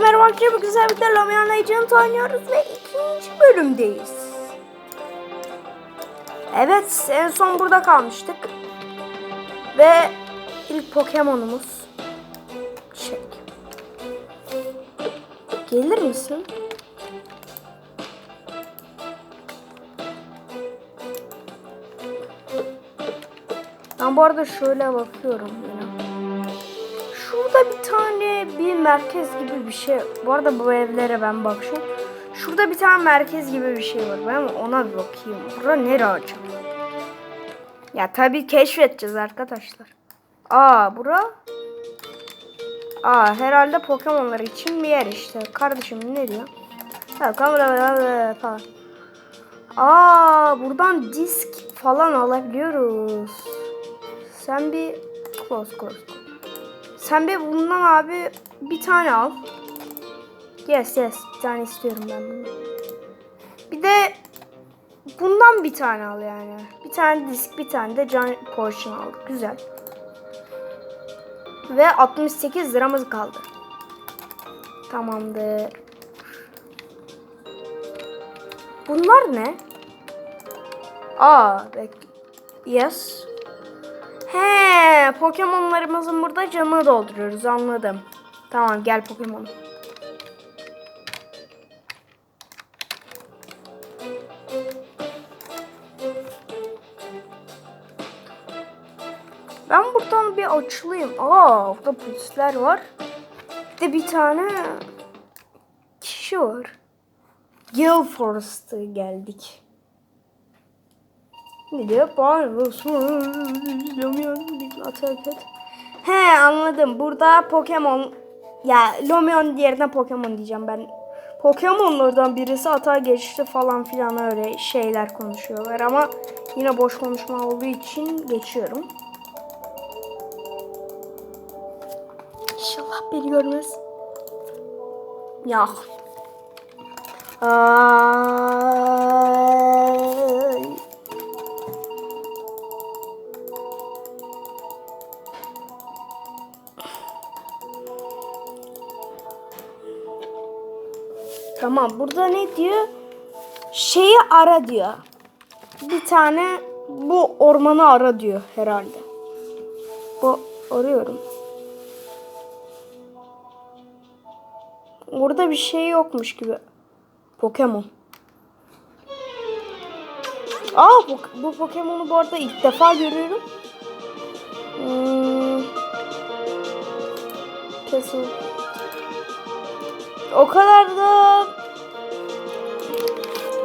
merhaba arkadaşlar. Bugün sizlerle Lamian Legend oynuyoruz ve ikinci bölümdeyiz. Evet en son burada kalmıştık. Ve ilk Pokemon'umuz. Çek. Gelir misin? Ben bu arada şöyle bakıyorum. Şurada bir tane bir merkez gibi bir şey. Bu arada bu evlere ben bakıyorum. Şurada bir tane merkez gibi bir şey var. Ben ona bir bakayım. Bura nere acaba? Ya tabii keşfedeceğiz arkadaşlar. Aa bura. Aa herhalde Pokemon'lar için bir yer işte. Kardeşim ne diyor? Ha kamera falan. Aa buradan disk falan alabiliyoruz. Sen bir close close. Sen bir bundan abi bir tane al. Yes yes bir tane istiyorum ben bunu. Bir de bundan bir tane al yani. Bir tane disk bir tane de can portion al. Güzel. Ve 68 liramız kaldı. Tamamdır. Bunlar ne? Aa, bek. Yes. He, Pokemon'larımızın burada canını dolduruyoruz. Anladım. Tamam, gel Pokemon. Ben buradan bir açılayım. Aa, burada polisler var. Bir de bir tane kişi var. Gale Forest'a geldik. Ne diyor? Atak et. He anladım. Burada Pokemon ya Lomion yerine Pokemon diyeceğim ben. Pokemon'lardan birisi hata geçti falan filan öyle şeyler konuşuyorlar ama yine boş konuşma olduğu için geçiyorum. İnşallah beni görmez. Ya. Ay. Tamam burada ne diyor? Şeyi ara diyor. Bir tane bu ormanı ara diyor herhalde. Bu arıyorum. Orada bir şey yokmuş gibi. Pokemon. Aa bu, bu Pokemon'u bu arada ilk defa görüyorum. Hmm. Kesin. O kadar da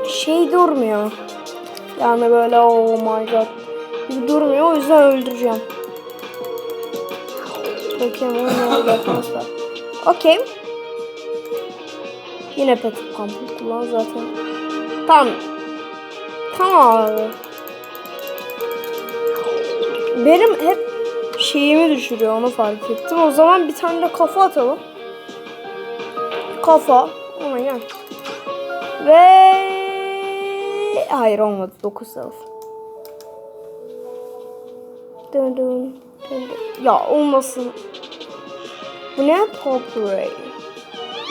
şey durmuyor. Yani böyle oh my god gibi durmuyor. O yüzden öldüreceğim. Pokemon ne yapmazlar. Okey. Yine pet kampı kullan zaten. Tamam. Tamam abi. Benim hep şeyimi düşürüyor onu fark ettim. O zaman bir tane de kafa atalım. Kafa. Ama yani. Ve hayır olmadı. 9 sınıf. Dön dön. Ya olmasın. Bu ne? Pop Ray.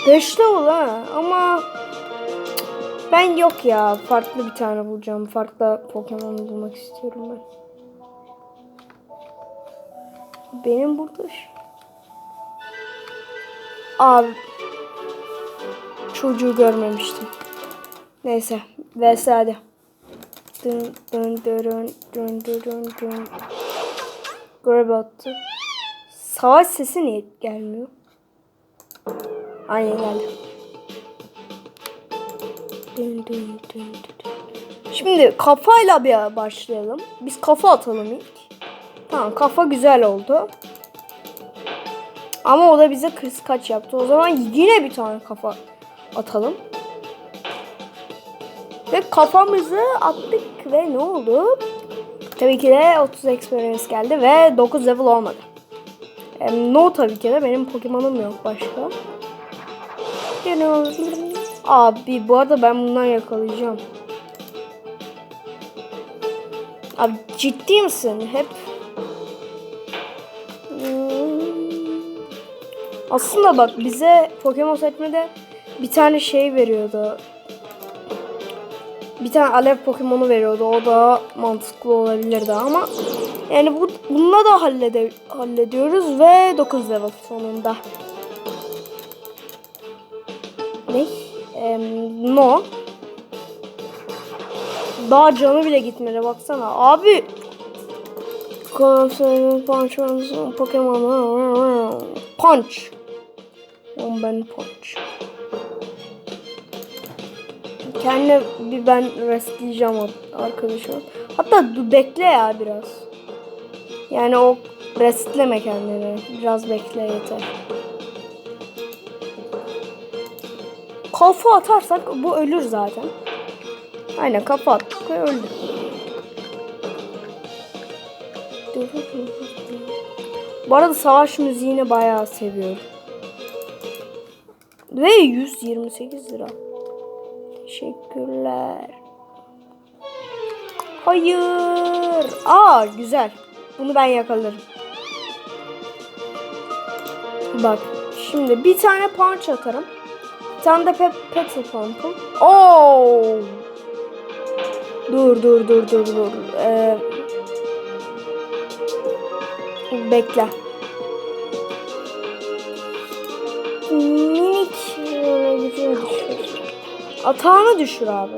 5 level ha ama ben yok ya. Farklı bir tane bulacağım. Farklı Pokemon bulmak istiyorum ben. Benim burada Abi çocuğu görmemiştim. Neyse. Vs hadi. Dın dın dın dın dın dın. Grab attı. Savaş sesi niye gelmiyor? Aynen geldi. Dın dın dın dın. Şimdi kafayla bir başlayalım. Biz kafa atalım ilk. Tamam kafa güzel oldu. Ama o da bize kaç yaptı. O zaman yine bir tane kafa atalım. Ve kafamızı attık ve ne oldu? Tabii ki de 30 experience geldi ve 9 level olmadı. E, no tabii ki de benim Pokemon'um yok başka. Abi bu arada ben bundan yakalayacağım. Abi ciddi misin? Hep Hmm. Aslında bak bize Pokemon seçmede bir tane şey veriyordu. Bir tane alev Pokemon'u veriyordu. O da mantıklı olabilirdi ama yani bu bununla da hallede, hallediyoruz ve 9 level sonunda. Ne? Em, no. Daha canı bile gitmedi baksana. Abi punch Pokemon Punch. Ben punch. Kendi bir ben restleyeceğim arkadaşım. Hatta dur bekle ya biraz. Yani o restleme kendini. Biraz bekle yeter. Kafa atarsak bu ölür zaten. Aynen kafa attık ve öldü. Bu arada savaş müziğini bayağı seviyorum. Ve 128 lira. Teşekkürler. Hayır. Aa güzel. Bunu ben yakalarım. Bak şimdi bir tane punch atarım. Bir tane de pe petrol pump'ım. Oo. Dur dur dur dur dur. Ee, bekle. Atağını düşür abi.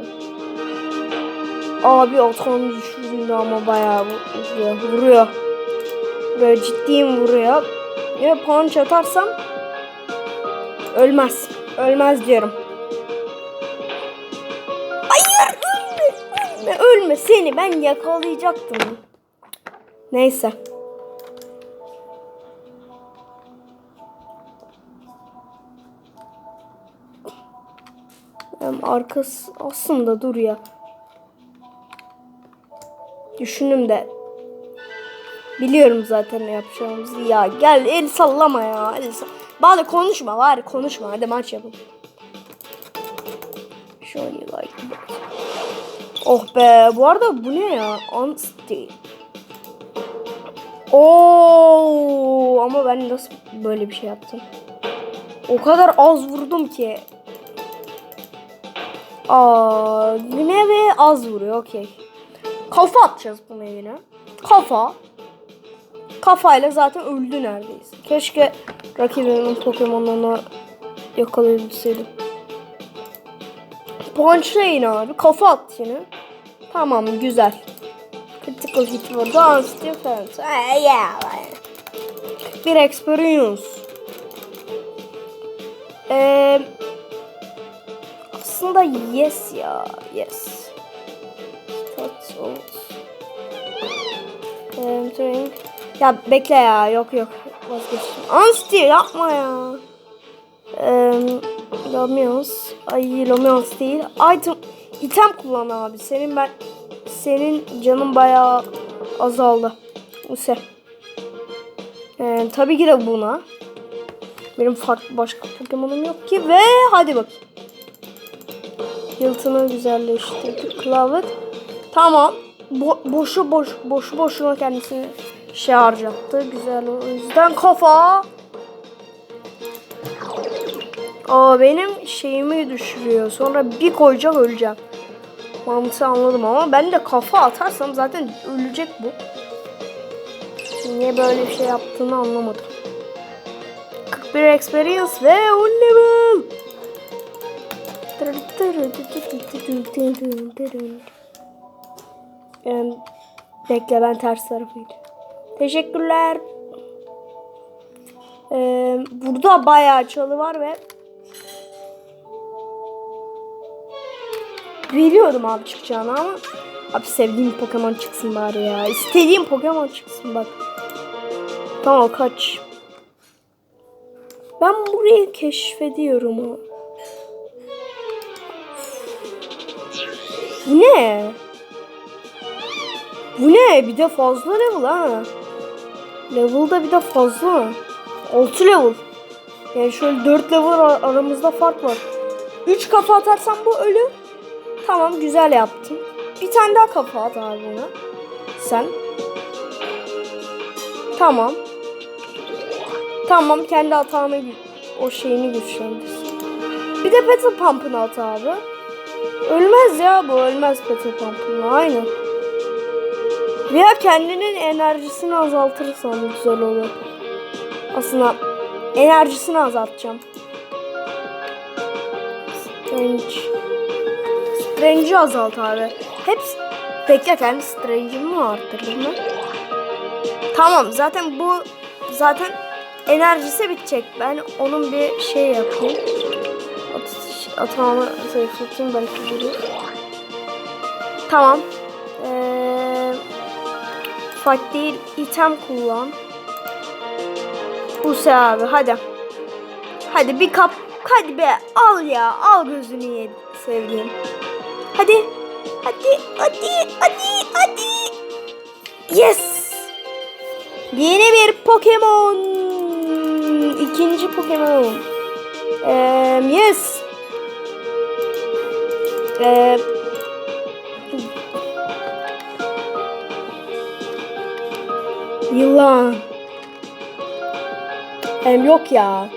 Abi atağını düşürdüğünde ama bayağı vuruyor. Vuruyor. Böyle ciddiyim vuruyor. Ve punch atarsam ölmez. Ölmez diyorum. Hayır ölme. Ölme ölme seni ben yakalayacaktım. Neyse. Hem arkası aslında dur ya. Düşündüm de. Biliyorum zaten ne yapacağımızı. Ya gel el sallama ya. El sall Bari konuşma var konuşma. Hadi maç yapalım. Show you like that. Oh be bu arada bu ne ya? Unstable. Oo ama ben nasıl böyle bir şey yaptım? O kadar az vurdum ki. Aa, yine ve az vuruyor. Okey. Kafa atacağız buna yine. Kafa. Kafayla zaten öldü neredeyse. Keşke rakibimin Pokemon'unu yakalayabilseydim. Punchlayın abi. Kafa at yine. Tamam güzel. Critical hit var. Dance defense. Ah, yeah. Bir experience. Eee aslında yes ya. Yes. Um, drink. Ya bekle ya. Yok yok. Vazgeçtim. Ansti yapma ya. Um, Lomios. Ay Lomios değil. Item. item kullan abi. Senin ben senin canın bayağı azaldı. Use. Ee, tabii ki de buna. Benim farklı başka Pokemon'um yok ki ve hadi bak. Yıltını güzelleştirdik. Klavet. Tamam. Bo boşu boş boşu boşuna kendisini şey harcattı. Güzel o yüzden kafa. Aa benim şeyimi düşürüyor. Sonra bir koyacak öleceğim. Mantığı anladım ama ben de kafa atarsam zaten ölecek bu. Niye böyle bir şey yaptığını anlamadım. 41 experience ve 10 level. Bekle ben ters tarafıydı. Teşekkürler. Ee, burada bayağı çalı var ve biliyordum abi çıkacağını ama abi sevdiğim Pokemon çıksın bari ya. İstediğim Pokemon çıksın bak. Tamam kaç. Ben burayı keşfediyorum ha. Bu ne? Bu ne? Bir de fazla level ha. Level'da bir de fazla. 6 level. Yani şöyle 4 level ar- aramızda fark var. 3 kafa atarsam bu ölür. Tamam güzel yaptın. Bir tane daha kafa at abi buna. Sen. Tamam. Tamam kendi hatanı o şeyini güçlendirsin. Bir de Petal Pump'ını at abi. Ölmez ya bu ölmez Petal Pump'ınla aynı. Veya kendinin enerjisini azaltırsan güzel olur. Aslında enerjisini azaltacağım. Strange. Strange'i azalt abi. Hepsi... Bekle kendi Strange'imi mi arttırdım ben? Tamam zaten bu zaten enerjisi bitecek. Ben onun bir şey yapayım. At, atağımı zayıflatayım belki durur. Tamam. Ee, fight değil item kullan. Buse abi hadi. Hadi bir kap. Hadi be al ya al gözünü ye sevdiğim. Hadi. Hadi hadi hadi hadi. Yes. Yeni bir Pokemon. İkinci Pokemon. Ee, yes. Ee, yılan. Hem yok ya.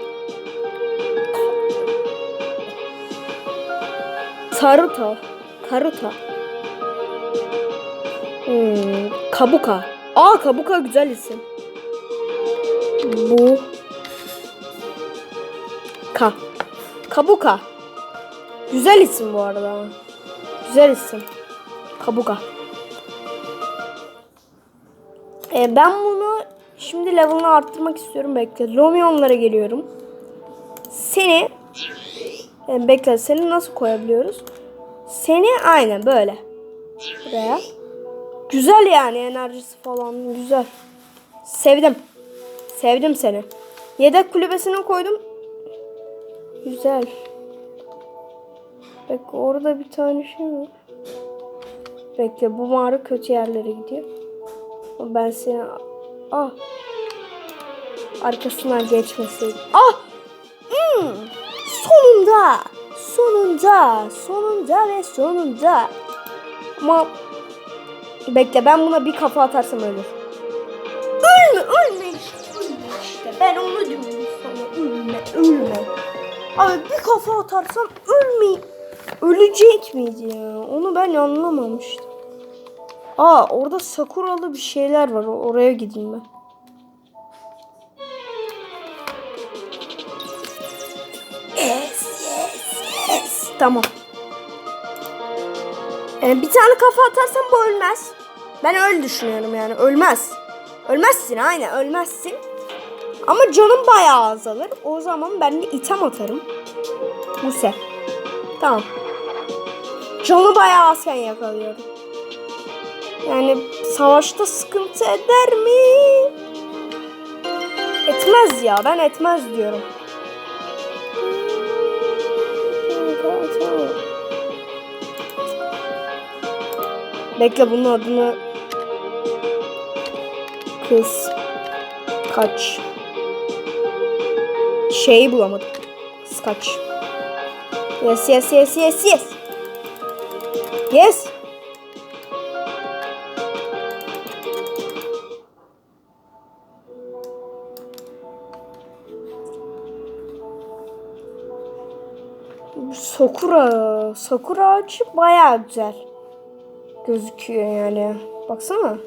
Saruto. Karuta. Hmm, Kabuka. Aa Kabuka güzel isim. Bu. Ka. Kabuka. Güzel isim bu arada. Güzel isim. Kabuka. Ee, ben bunu şimdi level'ını arttırmak istiyorum. Bekle. Romion'lara geliyorum. Seni e, bekle. Seni nasıl koyabiliyoruz? Seni aynen böyle. Buraya. Güzel yani enerjisi falan güzel. Sevdim. Sevdim seni. Yedek kulübesine koydum. Güzel. Bak orada bir tane şey var. Bekle bu mağara kötü yerlere gidiyor. Ben seni... Ah. Arkasından geçmeseydim. Ah! Hmm. Sonunda! Sonunda! Sonunda ve sonunda. Ama Bekle ben buna bir kafa atarsam ölür. Ölme ölme işte. Ben onu diyorum sana. Ölme ölme. Abi bir kafa atarsam ölme. Ölecek miydi ya? Onu ben anlamamıştım. Aa orada sakuralı bir şeyler var. Oraya gideyim ben. Yes yes yes. Tamam. Ee, bir tane kafa atarsam bu ölmez. Ben öyle düşünüyorum yani. Ölmez. Ölmezsin aynen ölmezsin. Ama canım bayağı azalır. O zaman ben de item atarım. Buse. Tamam. Canı bayağı azken yakalıyorum. Yani savaşta sıkıntı eder mi? Etmez ya. Ben etmez diyorum. Bekle bunun adını kız kaç şeyi bulamadım. Kız kaç. Yes yes yes yes yes. Yes. Sakura, Sakura ağacı bayağı güzel gözüküyor yani. Baksana.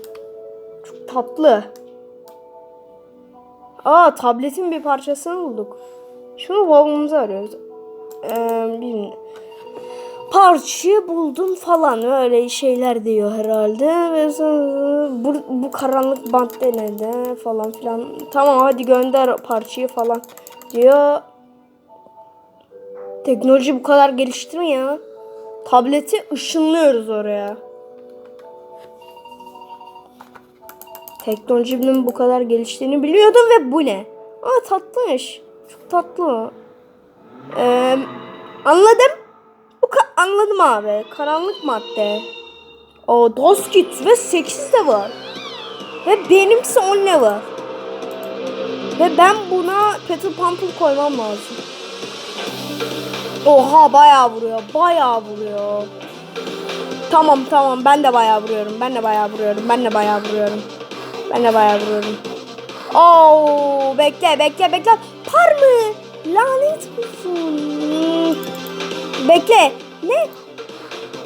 Çok tatlı. Aa tabletin bir parçasını bulduk. Şunu babamızı arıyoruz. Ee, bilmiyorum. Parçayı buldum falan öyle şeyler diyor herhalde. Ve sonra bu, bu karanlık bant denedi falan filan. Tamam hadi gönder parçayı falan diyor. Teknoloji bu kadar gelişti mi ya? Tableti ışınlıyoruz oraya. Teknolojinin bu kadar geliştiğini biliyordum ve bu ne? Aa tatlıymış. Çok tatlı. Ee, anladım. Anladım abi. Karanlık madde. O Doskit ve 8 de var. Ve benimse 10 level. Ve ben buna Petal Pump'ı koymam lazım. Oha bayağı vuruyor. Bayağı vuruyor. Tamam tamam ben de bayağı vuruyorum. Ben de bayağı vuruyorum. Ben de bayağı vuruyorum. Ben de bayağı vuruyorum. Oo bekle bekle bekle. Par mı? Lanet olsun. Bekle. Ne?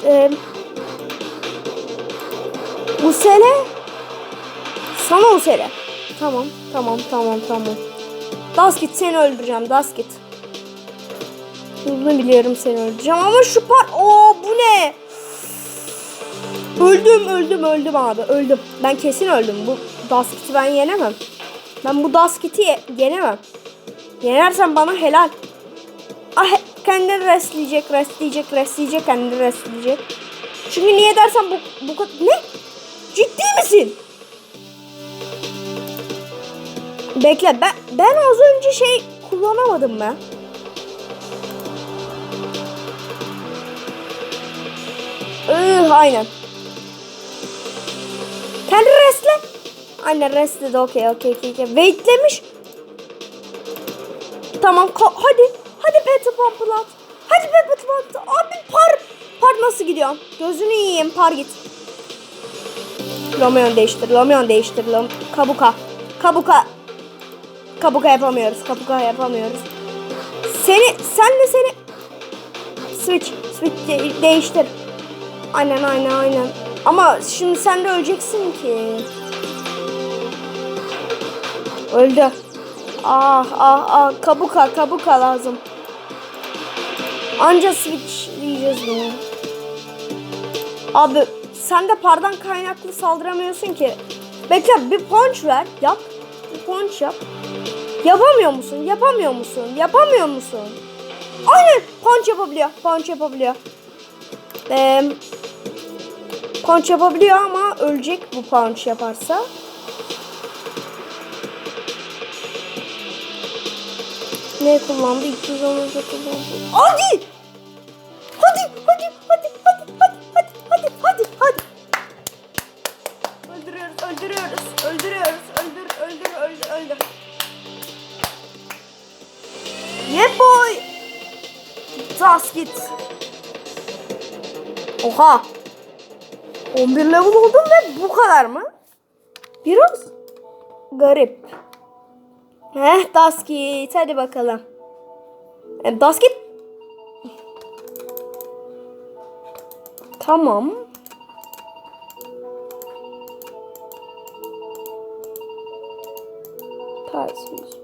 Ee, bu sene sana o sene. Tamam, tamam, tamam, tamam. Daskit seni öldüreceğim, Daskit. Bunu biliyorum seni öldüreceğim ama şu par... Oo bu ne? Öldüm, öldüm, öldüm abi, öldüm. Ben kesin öldüm. Bu Daskit'i ben yenemem. Ben bu Daskit'i ye- yenemem. Yenersen bana helal. Ah kendini restleyecek, restleyecek, restleyecek, kendini restleyecek. Çünkü niye dersen bu bu ne? Ciddi misin? Bekle ben ben az önce şey kullanamadım ben. Ih, aynen. Kendi restle. Aynen restledi okey okey okey. Waitlemiş. Tamam hadi. Hadi Peter Pamplat. Hadi Peter Pamplat. Abi par. Par nasıl gidiyor? Gözünü yiyeyim par git. Romeo değiştir. Romeo değiştir. Kabuka. Kabuka. Kabuka yapamıyoruz. Kabuka yapamıyoruz. Seni sen de seni switch switch de- değiştir. Aynen aynen aynen. Ama şimdi sen de öleceksin ki. Öldü. Ah ah ah kabuka kabuka lazım. Anca switchleyeceğiz bunu. Abi sen de pardan kaynaklı saldıramıyorsun ki. Bekle bir punch ver. Yap. Bir punch yap. Yapamıyor musun? Yapamıyor musun? Yapamıyor musun? Aynen punch yapabiliyor. Punch yapabiliyor. Ee, punch yapabiliyor ama ölecek bu punch yaparsa. Ne kullandı? 210 önce kullandı. Hadi! Hadi, hadi, hadi, hadi, hadi, hadi, hadi, hadi, hadi. Öldürüyoruz, öldürüyoruz, öldürüyoruz, öldür, öldür, öldür, öldür. Yeah boy! Das git. Oha! 11 level oldum ve bu kadar mı? Biraz garip. Heh basket. Hadi bakalım. E, basket. Tamam. Tersimiz.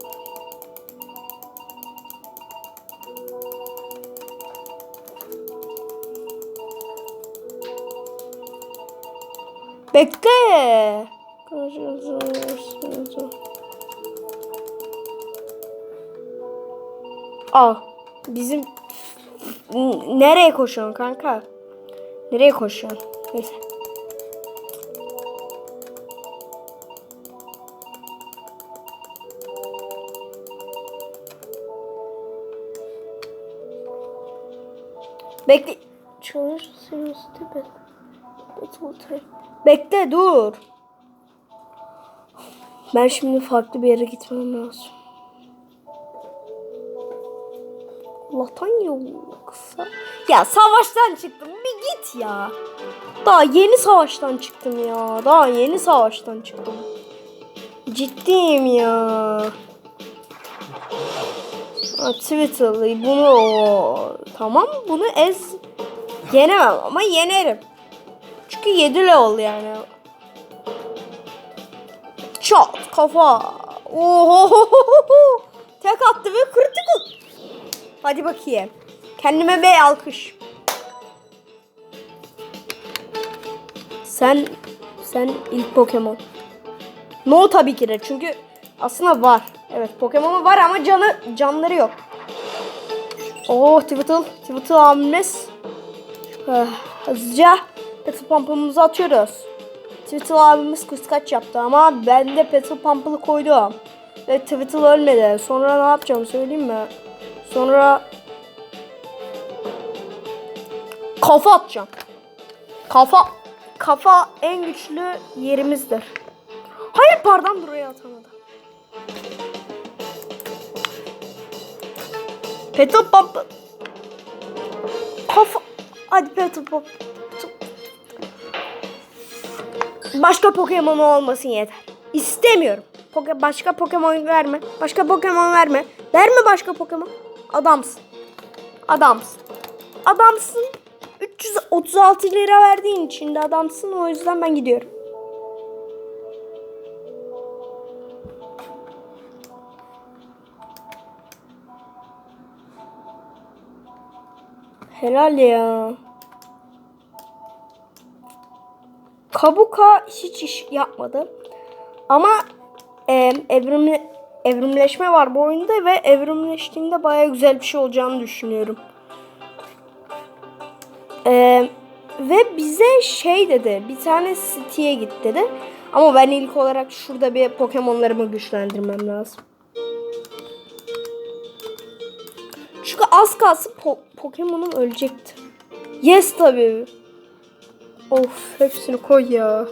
Bekle. Karşınızda Aa, bizim nereye koşuyorsun kanka? Nereye koşuyorsun? Neyse. Bekle. Çalış stupid. Bekle dur. Ben şimdi farklı bir yere gitmem lazım. Allah'tan yoksa. Ya savaştan çıktım. Bir git ya. Daha yeni savaştan çıktım ya. Daha yeni savaştan çıktım. Ciddiyim ya. Twitter'lı bunu tamam bunu ez yenemem ama yenerim. Çünkü 7 level yani. Çat kafa. Oho. Tek attı ve kritik. Hadi bakayım. Kendime bir alkış. Sen sen ilk Pokemon. No tabii ki de çünkü aslında var. Evet Pokemon'u var ama canı canları yok. Oh Twiddle, Twiddle abimiz. Eh, Hızlıca Petal Pump'ımızı atıyoruz. Twiddle abimiz kıskaç yaptı ama ben de Petal Pump'ını koydum. Ve Twiddle ölmedi. Sonra ne yapacağım söyleyeyim mi? Sonra kafa atacağım. Kafa kafa en güçlü yerimizdir. Hayır pardon buraya atamadım. Petal Pump. Kafa. Hadi Petal Pump. Başka Pokemon olmasın yeter. İstemiyorum. Poke başka Pokemon verme. Başka Pokemon verme. Verme başka Pokemon. Adamsın. Adamsın. Adamsın. 336 lira verdiğin için de adamsın. O yüzden ben gidiyorum. Helal ya. Kabuka hiç iş yapmadı. Ama e, evrimli evrimleşme var bu oyunda ve evrimleştiğinde baya güzel bir şey olacağını düşünüyorum. E, ve bize şey dedi. Bir tane City'ye git dedi. Ama ben ilk olarak şurada bir Pokemon'larımı güçlendirmem lazım. Çünkü az kalsın po- Pokemon'um ölecekti. Yes tabii. Of hepsini koy ya.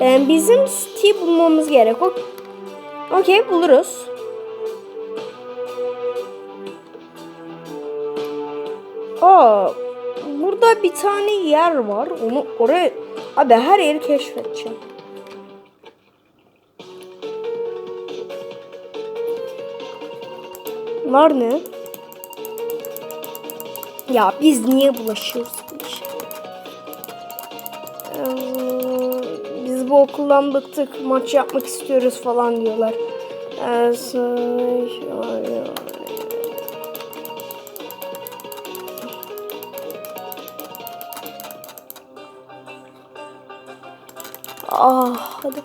Ee, bizim Steve bulmamız gerek. Okey buluruz. Aa, burada bir tane yer var. Onu oraya abi her yeri keşfedeceğim. Bunlar ne? Ya biz niye bulaşıyoruz okuldan bıktık. Maç yapmak istiyoruz falan diyorlar. Ee, Ah hadi.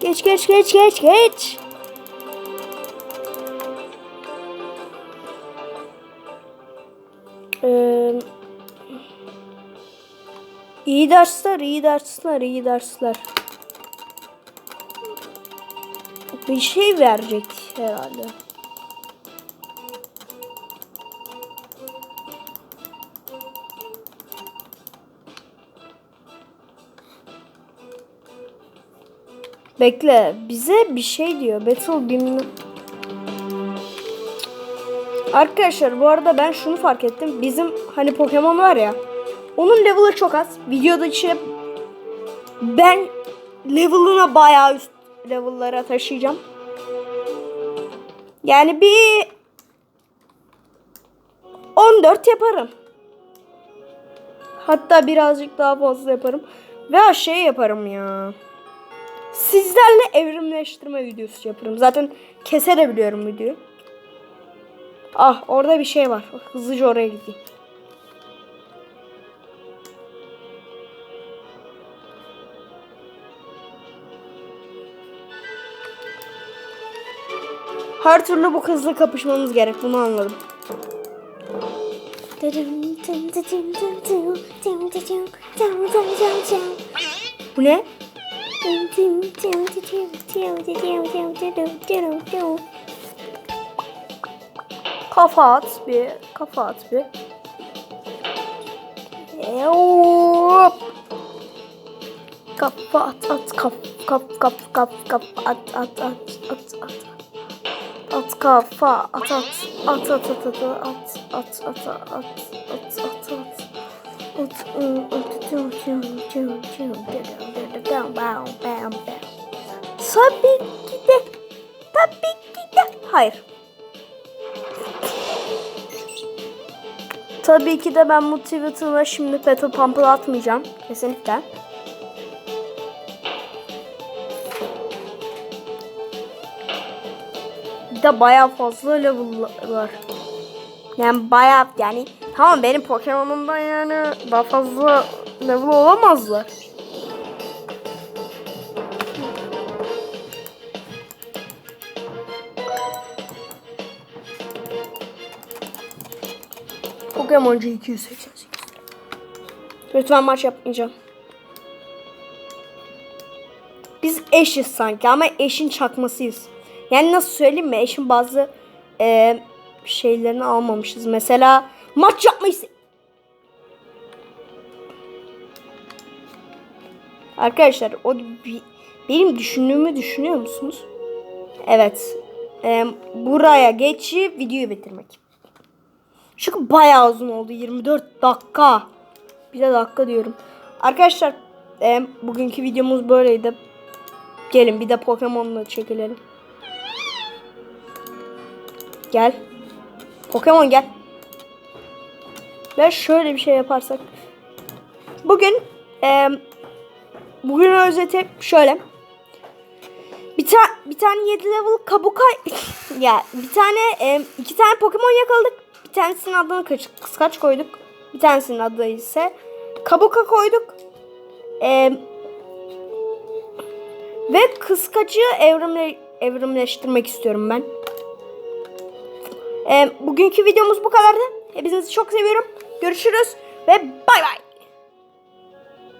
Geç geç geç geç geç. İyi dersler, iyi dersler, iyi dersler. Bir şey verecek herhalde. Bekle. Bize bir şey diyor. Battle bilmem. Arkadaşlar bu arada ben şunu fark ettim. Bizim hani Pokemon var ya. Onun level'ı çok az. Videoda işte ben level'ına bayağı üst level'lara taşıyacağım. Yani bir 14 yaparım. Hatta birazcık daha fazla yaparım. Ve şey yaparım ya. Sizlerle evrimleştirme videosu yaparım. Zaten kesebiliyorum videoyu. Ah orada bir şey var. Hızlıca oraya gideyim. Her türlü bu kızla kapışmamız gerek. Bunu anladım. Bu ne? Kafa at bir. Kafa at bir. Hop. Kafa at at kap kap kap kap kap at at at at at at kafa at at at at at at at at at at at at Tabii ki de. Tabii ki de. Hayır. Tabii ki de ben Twitter'a şimdi Petal Pump'ı atmayacağım. Kesinlikle. Bir de bayağı fazla level var. Yani bayağı yani tamam benim Pokemon'umdan yani daha fazla level olamazlar. Pokemoncu 288. Lütfen maç yapmayacağım. Biz eşiz sanki ama eşin çakmasıyız. Yani nasıl söyleyeyim mi? Eşin bazı e, şeylerini almamışız. Mesela maç yapmayı Arkadaşlar o benim düşündüğümü düşünüyor musunuz? Evet. e, buraya geçip videoyu bitirmek. Çünkü bayağı uzun oldu. 24 dakika. Bir de dakika diyorum. Arkadaşlar e, bugünkü videomuz böyleydi. Gelin bir de Pokemon'la çekilelim. Gel. Pokemon gel. Ve şöyle bir şey yaparsak. Bugün e, bugün özeti şöyle. Bir tane bir tane 7 level kabuka ya bir tane e, iki tane Pokemon yakaladık. Bir tanesinin adını kaç, kıskaç koyduk. Bir tanesinin adı ise kabuka koyduk. E, ve kıskacı evrimle, evrimleştirmek istiyorum ben. E, bugünkü videomuz bu kadardı. Hepinizi çok seviyorum. Görüşürüz ve bay bay.